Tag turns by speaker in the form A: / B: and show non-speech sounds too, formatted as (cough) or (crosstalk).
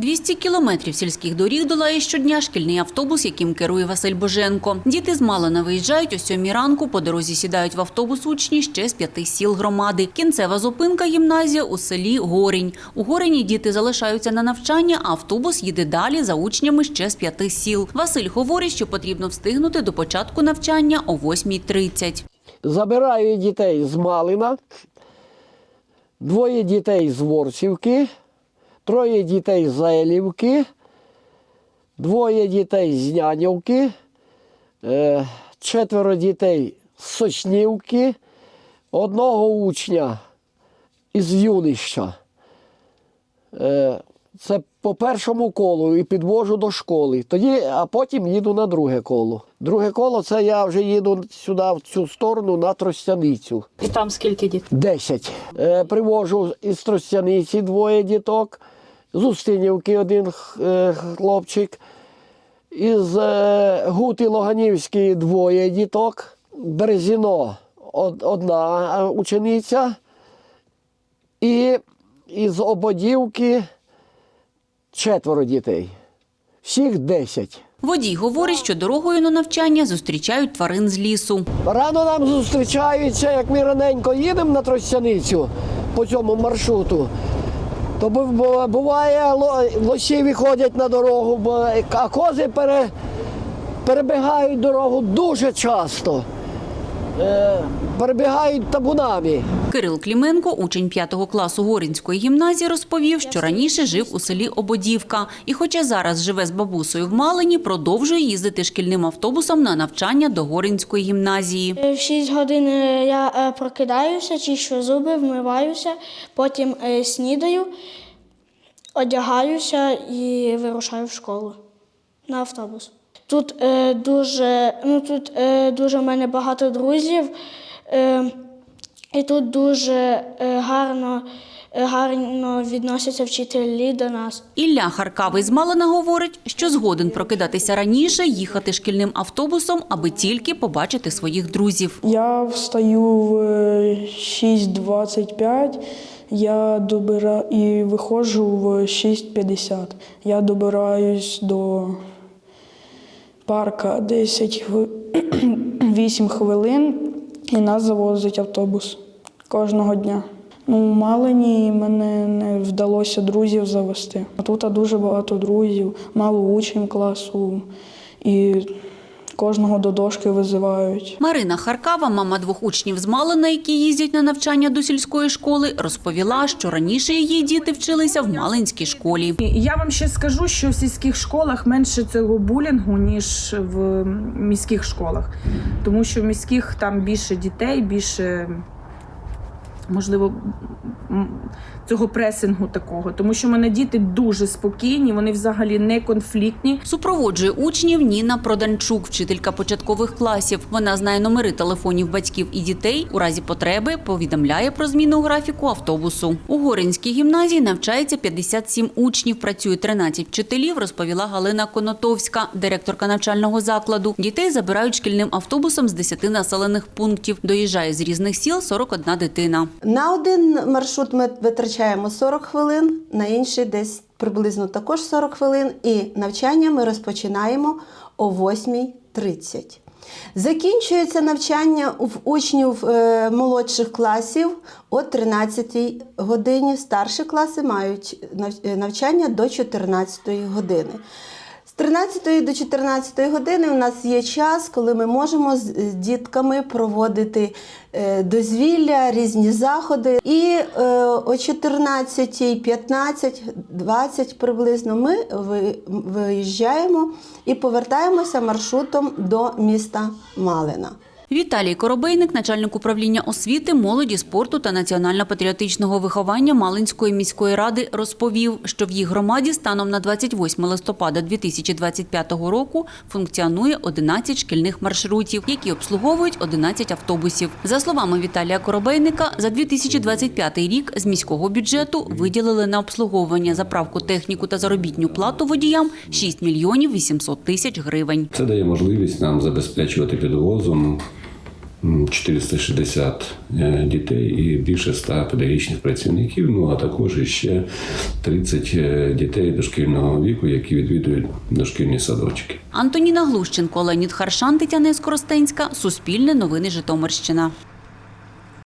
A: 200 кілометрів сільських доріг долає щодня шкільний автобус, яким керує Василь Боженко. Діти з Малина виїжджають о сьомій ранку, по дорозі сідають в автобус учні ще з п'яти сіл громади. Кінцева зупинка – гімназія у селі Горінь. У Горіні діти залишаються на навчання, а автобус їде далі за учнями ще з п'яти сіл. Василь говорить, що потрібно встигнути до початку навчання о 8.30.
B: Забираю дітей з Малина, двоє дітей з Ворсівки, троє дітей з Елівки, двоє дітей з Нянівки, е, четверо дітей з Сочнівки, одного учня із Юнища. Е, Це по першому колу і підвожу до школи. Тоді, а потім їду на друге коло. Друге коло це я вже їду сюди, в цю сторону, на Тростяницю.
C: І там скільки дітей?
B: Десять. Е, привожу із Тростяниці двоє діток, з Устинівки один е, хлопчик, із е, Гути Логанівської двоє діток, Березіно одна е, учениця, і із Ободівки четверо дітей. Всіх десять.
A: Водій говорить, що дорогою на навчання зустрічають тварин з лісу.
B: Рано нам зустрічаються, як ми раненько їдемо на Тростяницю по цьому маршруту. То бу- бу- буває, лоші виходять на дорогу, а кози перебігають дорогу дуже часто. Е, перебігають табунами.
A: Кирил Кліменко, учень 5 класу Горінської гімназії, розповів, що раніше жив у селі Ободівка. І хоча зараз живе з бабусею в Малині, продовжує їздити шкільним автобусом на навчання до Горінської гімназії.
D: В 6 годин е, я е, прокидаюся, чищу зуби, вмиваюся, потім е, снідаю, одягаюся і вирушаю в школу на автобус. Тут е, дуже, ну, тут, е, дуже в мене багато друзів, е, і тут дуже е, гарно, е, гарно відносяться вчителі до нас.
A: Ілля Харкавий з Малина говорить, що згоден прокидатися раніше, їхати шкільним автобусом, аби тільки побачити своїх друзів.
E: Я встаю в е, 6.25, я добира... і виходжу в 6.50. Я добираюсь до парка 10 хви- (clears throat) 8 хвилин і нас завозить автобус кожного дня. Ну, в Малині мене не вдалося друзів завести. А тут дуже багато друзів, мало учнів класу і кожного до дошки визивають.
A: Марина Харкава, мама двох учнів з Малина, які їздять на навчання до сільської школи, розповіла, що раніше її діти вчилися в Малинській школі.
C: Я вам ще скажу, що в сільських школах менше цього булінгу, ніж в міських школах. Тому що в міських там більше дітей, більше, можливо, цього пресингу такого. Тому що в мене діти дуже спокійні, вони взагалі не конфліктні.
A: Супроводжує учнів Ніна Проданчук, вчителька початкових класів. Вона знає номери телефонів батьків і дітей. У разі потреби повідомляє про зміну графіку автобусу. У Горинській гімназії навчається 57 учнів. Працює 13 вчителів, розповіла Галина Конотовська, директорка навчального закладу. Дітей забирають шкільним автобусом з 10 населених пунктів. Доїжджає з різних сіл 41 дитина.
F: На один маршрут ми витрачаємо 40 хвилин, на інший десь приблизно також 40 хвилин. І навчання ми розпочинаємо о 8.30. Закінчується навчання в учнів е, молодших класів о 13 годині. Старші класи мають е, навчання до 14 години. З 13 до 14 години у нас є час, коли ми можемо з з дітками проводити е, дозвілля, різні заходи. І е, о 14, 15, 20 приблизно ми виїжджаємо і повертаємося маршрутом до міста Малина.
A: Віталій Коробейник, начальник управління освіти, молоді, спорту та національно-патріотичного виховання Малинської міської ради, розповів, що в їх громаді станом на 28 листопада 2025 року функціонує 11 шкільних маршрутів, які обслуговують 11 автобусів. За словами Віталія Коробейника, за 2025 рік з міського бюджету виділили на обслуговування заправку техніку та заробітню плату водіям 6 мільйонів 800 тисяч гривень.
G: Це дає можливість нам забезпечувати підвозом 460 е, дітей і більше 100 педагогічних працівників. Ну а також ще 30 е, дітей дошкільного віку, які відвідують дошкільні садочки.
A: Антоніна Глущенко, Леонід Харшан, Тетяна Скоростенська. Суспільне новини Житомирщина.